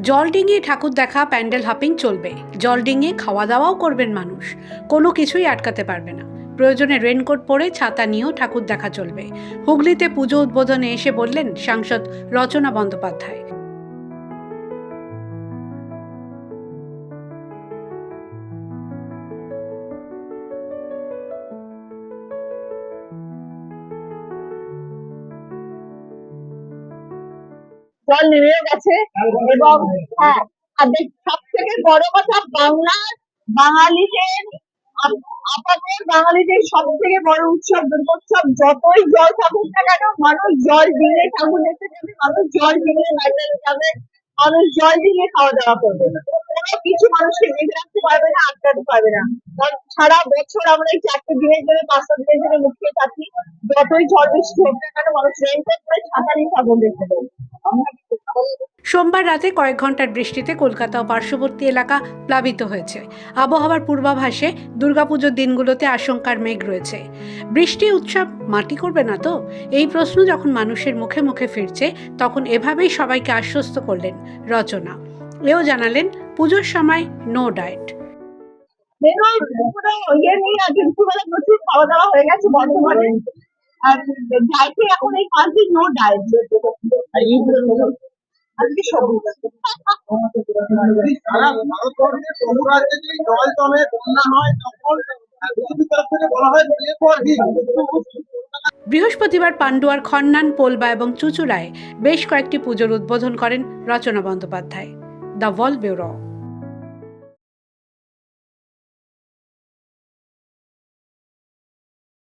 জল ডিঙিয়ে ঠাকুর দেখা প্যান্ডেল হাপিং চলবে। জল ডিঙিয়ে খাওয়া দাওয়াও করবেন মানুষ। কোনো কিছুই আটকাতে পারবে না। প্রয়োজনে রেনকোট পরে ছাতা নিয়েও ঠাকুর দেখা চলবে। হুগলিতে পুজো উদ্বোধনে এসে বললেন সাংসদ রচনা বন্দ্যোপাধ্যায়। জল নেমে গেছে। এবং হ্যাঁ আর সব থেকে বড় কথা বাংলার বাঙালিদের আপ- আপাতত বাঙালিদের সব থেকে বড় উৎসব দুর্গোৎসব যতই জল থাকুক না কেন মানুষ জল দিয়ে ঠাকুর দেখতে যাবে মানুষ জল দিয়ে বাজারে যাবে মানুষ জল দিয়ে খাওয়া দাওয়া করবে কোনো কিছু মানুষকে বেঁধে রাখতে পারবে না আটকাতে পারবে না। কারণ সারা বছর আমরা এই চারটে দিনের জন্য পাঁচটা দিনের জন্য মুখিয়ে থাকি যতই ঝড় বৃষ্টি হোক না কেন মানুষ রেনকোট করে ছাতা নিয়ে ঠাকুর দেখতে আমরা সোমবার রাতে কয়েক ঘণ্টার বৃষ্টিতে কলকাতা ও পার্শ্ববর্তী এলাকা প্লাবিত হয়েছে। আবহাওয়ার পূর্বাভাসে দুর্গাপুজোর দিনগুলোতে আশঙ্কার মেঘ রয়েছে। বৃষ্টি, উৎসব, মাটি করবে না তো? এই প্রশ্ন যখন মানুষের মুখে মুখে ফিরছে, তখন এভাবেই সবাইকে আশ্বস্ত করলেন রচনা। এও জানালেন, পুজোর সময় নো ডায়েট আর এখন এই পাঁচ দিন নো ডায়েট আজকে সবুজ সারা ভারতবর্ষে বহু রাজ্যে জল জমে বন্যা হয় তখন বিজেপি তরফ থেকে বলা হয় বিয়ে বৃহস্পতিবার পান্ডুয়ার খন্নান পোলবা এবং চুচুড়ায় বেশ কয়েকটি পুজোর উদ্বোধন করেন Rachana Bandyopadhyay. The Wall bureau.